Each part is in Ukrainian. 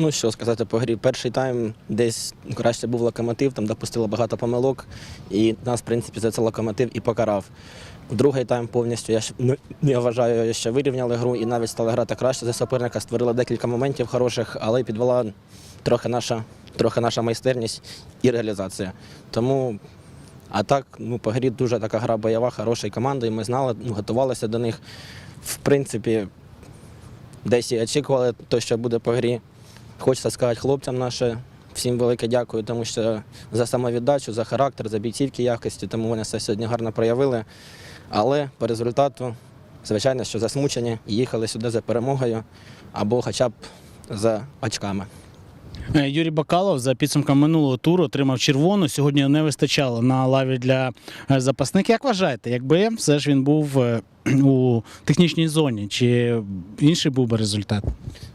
Ну що сказати по грі. Перший тайм десь краще був локомотив, там допустили багато помилок, і нас, в принципі, за це локомотив і покарав. Другий тайм повністю я, ну, вважаю, що вирівняли гру і навіть стали грати краще за суперника, створили декілька моментів хороших, але підвела трохи наша, трохи наша майстерність і реалізація. Тому, а так, ну, по грі дуже така гра бойова, хороша команда, і ми знали, ну, готувалися до них. В принципі, десь і очікували те, що буде по грі. Хочеться сказати хлопцям нашим, Всім велике дякую, тому що за самовіддачу, за характер, за бійцівки якості, тому вони все сьогодні гарно проявили. Але по результату, звичайно, що засмучені їхали сюди за перемогою або хоча б за очками. Е, Юрій Бакалов за підсумком минулого туру отримав червону. Сьогодні не вистачало на лаві для е, запасних. Як вважаєте, якби все ж він був е, у технічній зоні, чи інший був би результат?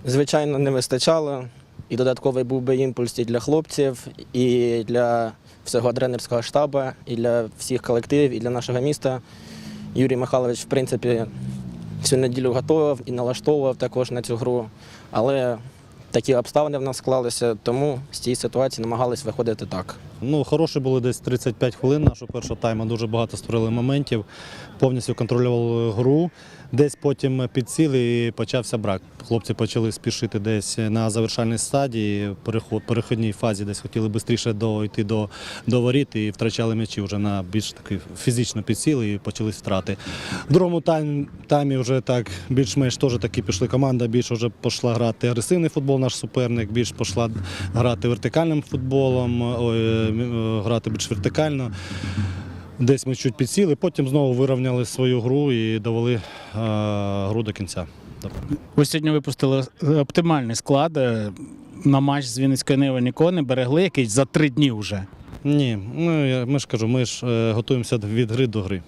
Звичайно, не вистачало. І додатковий був би імпульс і для хлопців, і для всього тренерського штабу, і для всіх колективів, і для нашого міста. Юрій Михайлович, в принципі, всю неділю готував і налаштовував також на цю гру. Але такі обставини в нас склалися, тому з цієї ситуації намагались виходити так. Ну, хороші були десь 35 хвилин нашого першого тайму. Дуже багато створили моментів, повністю контролювали гру. Десь потім підсіли і почався брак. Хлопці почали спішити десь на завершальній стадії, перехідній фазі, десь хотіли швидше дойти до, до воріт і втрачали м'ячі вже на більш таки фізично підсіли і почались втрати. В другому тайм, таймі вже так більш-менш теж таки пішли команда, більш вже пішла грати агресивний футбол, наш суперник, більш пішла грати вертикальним футболом, грати більш вертикально. Десь ми чуть підсіли, потім знову вирівняли свою гру і довели е, гру до кінця. Ви сьогодні випустили оптимальний склад е, на матч з Вінницької Ниви нікого не берегли, якийсь за три дні вже. Ні, ну я- ми ж кажу, ми ж е, готуємося від гри до гри.